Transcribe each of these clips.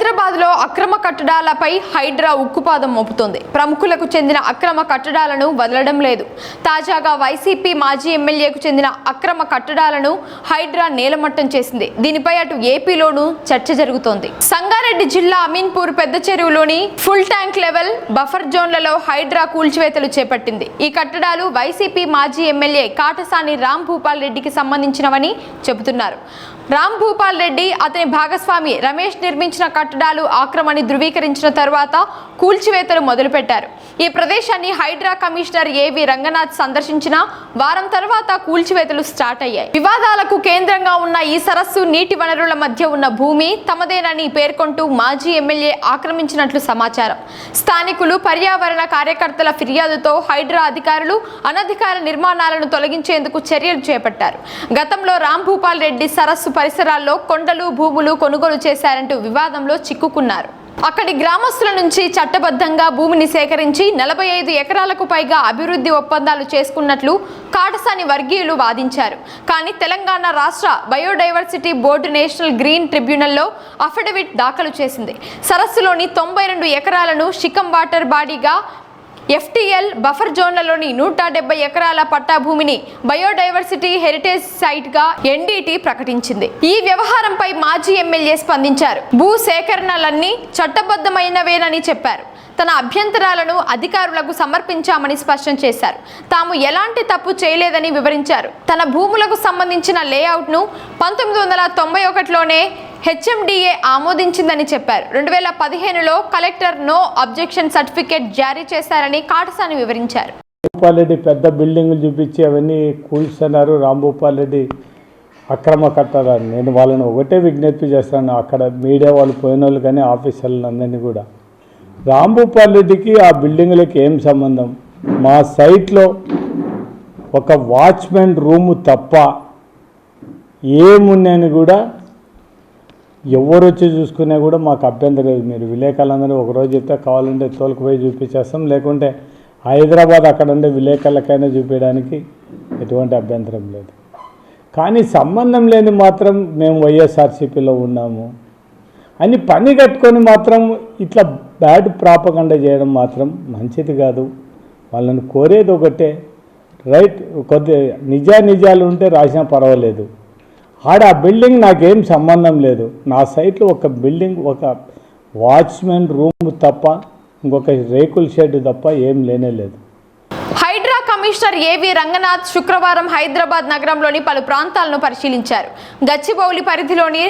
హైదరాబాద్లో అక్రమ కట్టడాలపై హైడ్రా ఉక్కుపాదం మోపుతోంది. ప్రముఖులకు చెందిన అక్రమ కట్టడాలను వదలడం లేదు. తాజాగా వైసీపీ మాజీ ఎమ్మెల్యేకు చెందిన అక్రమ కట్టడాలను హైడ్రా నేలమట్టం చేసింది. దీనిపై అటు ఏపీలోనూ చర్చ జరుగుతోంది. సంగారెడ్డి జిల్లా అమీన్పూర్ పెద్ద చెరువులోని ఫుల్ ట్యాంక్ లెవెల్ బఫర్ జోన్లలో హైడ్రా కూల్చివేతలు చేపట్టింది. ఈ కట్టడాలు వైసీపీ మాజీ ఎమ్మెల్యే కాటసాని రామ్ భూపాల్ రెడ్డికి సంబంధించినవని చెబుతున్నారు. రామ్ భూపాల్ రెడ్డి అతని భాగస్వామి రమేష్ నిర్మించిన కట్టడాలు ఆక్రమణి ధృవీకరించిన తర్వాత కూల్చివేతలు మొదలుపెట్టారు. ఈ ప్రదేశాన్ని హైడ్రా కమిషనర్ ఏవి రంగనాథ్ సందర్శించిన వారం తర్వాత కూల్చివేతలు స్టార్ట్ అయ్యాయి. వివాదాలకు కేంద్రంగా ఉన్న ఈ సరస్సు నీటి వనరుల మధ్య ఉన్న భూమి తమదేనని పేర్కొంటూ మాజీ ఎమ్మెల్యే ఆక్రమించినట్లు సమాచారం. స్థానికులు పర్యావరణ కార్యకర్తల ఫిర్యాదుతో హైడ్రా అధికారులు అనధికార నిర్మాణాలను తొలగించేందుకు చర్యలు చేపట్టారు. గతంలో రామ్ భూపాల్ రెడ్డి సరస్సు పరిసరాల్లో కొండలు భూములు కొనుగోలు చేశారంటూ వివాదంలో చిక్కుకున్నారు. అక్కడి గ్రామస్తుల నుంచి చట్టబద్ధంగా భూమిని సేకరించి నలభై ఐదు ఎకరాలకు పైగా అభివృద్ధి ఒప్పందాలు చేసుకున్నట్లు కాటసాని వర్గీయులు వాదించారు. కానీ తెలంగాణ రాష్ట్ర బయోడైవర్సిటీ బోర్డు నేషనల్ గ్రీన్ ట్రిబ్యునల్లో అఫిడవిట్ దాఖలు చేసింది. సరస్సులోని తొంభై రెండు ఎకరాలను షికం వాటర్ బాడీగా ఎఫ్టీఎల్ బఫర్ జోన్లలోని నూట డెబ్బై ఎకరాల పట్టా భూమిని బయోడైవర్సిటీ హెరిటేజ్ సైట్గా ఎన్డీటీ ప్రకటించింది. ఈ వ్యవహారంపై మాజీ ఎమ్మెల్యే స్పందించారు. భూ సేకరణలన్నీ చట్టబద్ధమైనవేనని చెప్పారు. తన అభ్యంతరాలను అధికారులకు సమర్పించామని స్పష్టం చేశారు. తాము ఎలాంటి తప్పు చేయలేదని వివరించారు. తన భూములకు సంబంధించిన లేఅవుట్ను పంతొమ్మిది వందల తొంభై ఒకటిలోనే హెచ్ఎండిఏ ఆమోదించిందని చెప్పారు. రెండు వేల పదిహేనులో కలెక్టర్ నో అబ్జెక్షన్ సర్టిఫికేట్ జారీ చేశారని కాటసాని వివరించారు. భూపాల్ రెడ్డి పెద్ద బిల్డింగులు చూపించి అవన్నీ కూల్చున్నారు. రాంభూపాల్ రెడ్డి అక్రమ కట్టాలని నేను వాళ్ళని ఒకటే విజ్ఞప్తి చేస్తాను. అక్కడ మీడియా వాళ్ళు పోయిన వాళ్ళు కానీ ఆఫీసర్లను అందరినీ కూడా. రాంభూపాల్ రెడ్డికి ఆ బిల్డింగులకి ఏం సంబంధం? మా సైట్లో ఒక వాచ్మెన్ రూము తప్ప ఏమున్నాయని కూడా ఎవరు వచ్చి చూసుకున్నా కూడా మాకు అభ్యంతరం లేదు. మీరు విలేకరులందరూ ఒకరోజు చెప్తే కావాలంటే తోలుకుపోయి చూపించేస్తాం. లేకుంటే హైదరాబాద్ అక్కడ ఉండే విలేకరులకైనా చూపించడానికి ఎటువంటి అభ్యంతరం లేదు. కానీ సంబంధం లేని మాత్రం మేము వైఎస్ఆర్సీపీలో ఉన్నాము. అని పని కట్టుకొని మాత్రం ఇట్లా బ్యాడ్ ప్రాపగండ చేయడం మాత్రం మంచిది కాదు. వాళ్ళని కోరేది ఒకటే. రైట్ కొద్ది నిజా నిజాలు ఉంటే రాసినా పర్వాలేదు. ఆడ ఆ బిల్డింగ్ నాకేం సంబంధం లేదు. నా సైట్లో ఒక బిల్డింగ్ ఒక వాచ్మెన్ రూమ్ తప్ప ఇంకొక రేకుల షెడ్ తప్ప ఏం లేనే లేదు. హైడ్రా కమిషనర్ ఏవి రంగనాథ్ శుక్రవారం హైదరాబాద్ నగరంలోని పలు ప్రాంతాలను పరిశీలించారు. గచ్చిబౌలి పరిధిలోని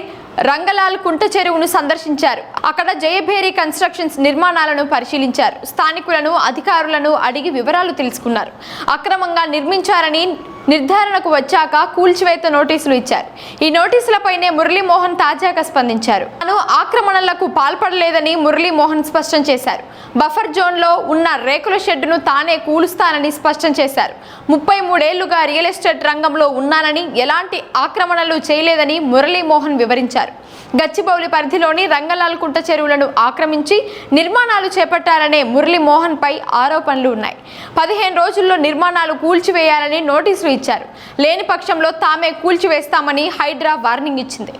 రంగలాల్ కుంట చెరువును సందర్శించారు. అక్కడ జయభేరి కన్స్ట్రక్షన్స్ నిర్మాణాలను పరిశీలించారు. స్థానికులను అధికారులను అడిగి వివరాలు తెలుసుకున్నారు. అక్రమంగా నిర్మించారని నిర్ధారణకు వచ్చాక కూల్చివేత నోటీసులు ఇచ్చారు. ఈ నోటీసులపైనే మురళీమోహన్ తాజాగా స్పందించారు. తాను ఆక్రమణలకు పాల్పడలేదని మురళీమోహన్ స్పష్టం చేశారు. బఫర్ జోన్లో ఉన్న రేకుల షెడ్డును తానే కూలుస్తానని స్పష్టం చేశారు. ముప్పై మూడేళ్ళుగా రియల్ ఎస్టేట్ రంగంలో ఉన్నానని ఎలాంటి ఆక్రమణలు చేయలేదని మురళీమోహన్ వివరించారు. గచ్చిబౌలి పరిధిలోని రంగలాల్ కుంట చెరువులను ఆక్రమించి నిర్మాణాలు చేపట్టారనే మురళీమోహన్ పై ఆరోపణలు ఉన్నాయి. పదిహేను రోజుల్లో నిర్మాణాలు కూల్చివేయాలని నోటీసులు ఇచ్చారు. లేని పక్షంలో తామే కూల్చివేస్తామని హైడ్రా వార్నింగ్ ఇచ్చింది.